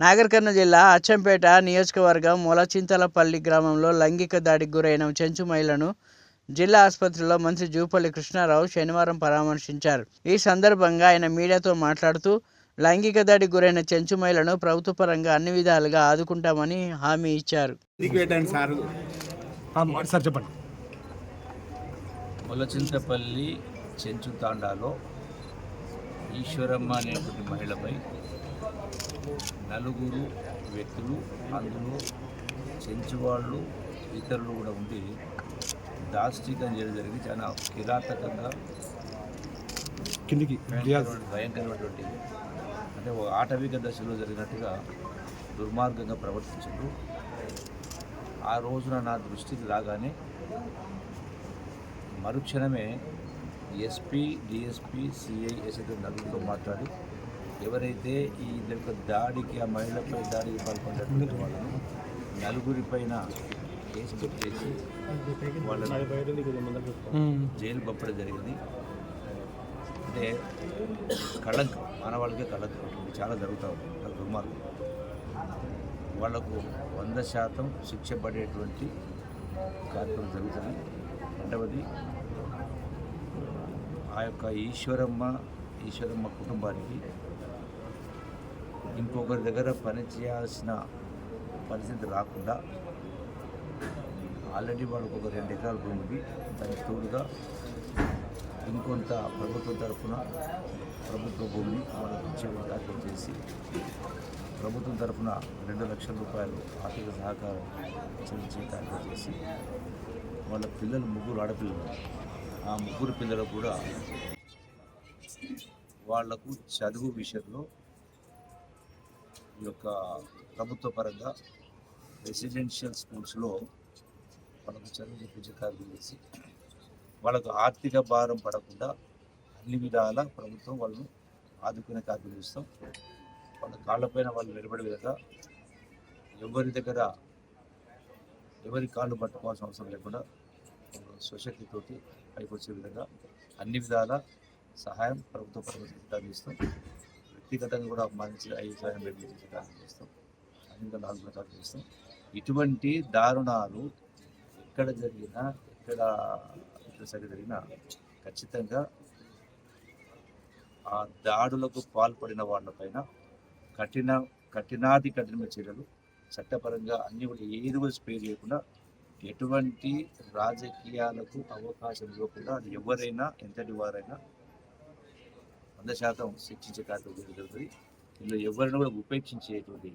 నాగర్ జిల్లా అచ్చంపేట నియోజకవర్గం మొలచింతలపల్లి గ్రామంలో లైంగిక దాడికి గురైన చెంచు మహిళను జిల్లా ఆసుపత్రిలో మంత్రి జూపల్లి కృష్ణారావు శనివారం పరామర్శించారు. ఈ సందర్భంగా ఆయన మీడియాతో మాట్లాడుతూ లైంగిక దాడికి గురైన చెంచు మహిళను ప్రభుత్వ పరంగా అన్ని విధాలుగా ఆదుకుంటామని హామీ ఇచ్చారు. చెప్పండి. ములచింతపల్లి చెంచు తాండాలో ఈశ్వరమ్మ అనేటువంటి మహిళపై నలుగురు వ్యక్తులు అందులో చెంచు వాళ్ళు ఇతరులు కూడా ఉండి దాష్టికం చేయడం జరిగింది. చాలా కిరాతకంగా కిందికి భయంకరమైనటువంటి అంటే ఒక ఆటవిక దశలో జరిగినట్టుగా దుర్మార్గంగా ప్రవర్తించారు ఆ రోజున నా దృష్టికి రాగానే మరుక్షణమే ఎస్పీ డిఎస్పీ సిఐ ఎస్ఐతో నలుగురితో మాట్లాడి ఎవరైతే ఈ యొక్క దాడికి ఆ మహిళపై దాడికి పాల్పడినటువంటి వాళ్ళను నలుగురి పైన కేసు పెట్టేసి వాళ్ళని జైలు పంపడం జరిగింది. అంటే కళంకం మానవాళ్ళకే కళంకం చాలా జరుగుతూ ఉంది. అది దుర్మార్గం. వాళ్ళకు వంద శాతం శిక్ష పడేటువంటి కార్యక్రమం జరుగుతుంది. రెండవది ఆ యొక్క ఈశ్వరమ్మ ఈశ్వరమ్మ కుటుంబానికి ఇంకొకరి దగ్గర పని చేయాల్సిన పరిస్థితి రాకుండా ఆల్రెడీ వాళ్ళకు ఒక రెండు ఎకరాల భూమి ఉంది. దానికి తోడుగా ఇంకొంత ప్రభుత్వం తరఫున ప్రభుత్వ భూమిని వాళ్ళకి ఇచ్చే కార్యక్రమం చేసి ప్రభుత్వం తరఫున రెండు లక్షల రూపాయలు ఆర్థిక సహకారం చెల్లించే కార్యక్రమం చేసి వాళ్ళ పిల్లలు ముగ్గురు ఆడపిల్లలు ఆ ముగ్గురు పిల్లలు కూడా వాళ్ళకు చదువు విషయంలో ఈ యొక్క ప్రభుత్వ పరంగా రెసిడెన్షియల్ స్కూల్స్లో వాళ్ళకు చదువు చెప్పించే కార్యక్రమం చేసి వాళ్ళకు ఆర్థిక భారం పడకుండా అన్ని విధాల ప్రభుత్వం వాళ్ళను ఆదుకునే కార్యక్రమం చేస్తాం. వాళ్ళ కాళ్ళపైన వాళ్ళు నిలబడే విధంగా ఎవరి దగ్గర ఎవరి కాళ్ళు పట్టుకోవాల్సిన అవసరం లేకుండా స్వశక్తితోటి పైకి వచ్చే విధంగా అన్ని విధాల సహాయం ప్రభుత్వ పరంగా అందిస్తాం. వ్యక్తిగతంగా కూడా మంచి ఐదు సహాయం పెట్టి చేసే చేస్తాం. అన్ని నాలుగు చేస్తాం. ఇటువంటి దారుణాలు ఎక్కడ జరిగినా ఎక్కడ ఎక్కడ సరి జరిగినా ఖచ్చితంగా ఆ దాడులకు పాల్పడిన వాళ్ళపైన కఠిన కఠినాది కఠినమైన చర్యలు చట్టపరంగా అన్ని కూడా ఏది కూడా స్పేర్ చేయకుండా ఎటువంటి రాజకీయాలకు అవకాశం ఇవ్వకుండా అది ఎవరైనా ఎంతటి వారైనా వంద శాతం శిక్షించే కార్యక్రమం జరుగుతుంది. ఇందులో ఎవరిని కూడా ఉపేక్షించేటువంటి